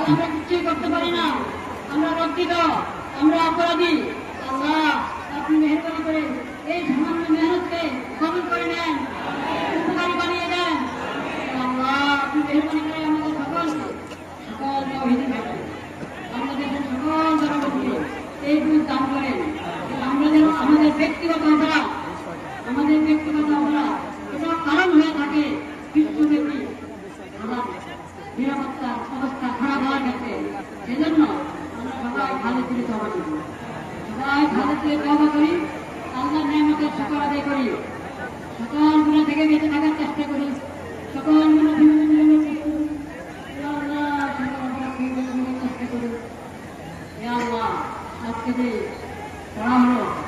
আমরা কিছুই করতে পারি না আমরা লজ্জিত আমরা অপরাধী আল্লাহ, আপনি মেহরবানি করে এই সামান্য মেহনতকে কবল করে নেন উপকারী বানিয়ে দেন আল্লাহ আপনি মেহরবানি করে আমাদের সকলকে সকল তৌহিদি ভাইকে আমাদের সকল জনগণকে এই দুধ দান করেন আমরা যেন আমাদের ব্যক্তিগত অপরাধ। আমাদের ব্যক্তিগত অপরাধ। এটা কারণ হয়ে থাকে বিশ্বব্যাপী আমার নিরাপত্তা অবস্থা খারাপ হওয়ার ক্ষেত্রে। সেজন্য আমরা সবাই ভালো করে তবা করি সবাই করে আল্লাহর নিয়ামতের শুকর আদায় করি। সকল থেকে বেঁচে থাকার চেষ্টা করি। সকল চেষ্টা করি। আল্লাহ, সকল আল্লাহ আজকে যে পড়া হলো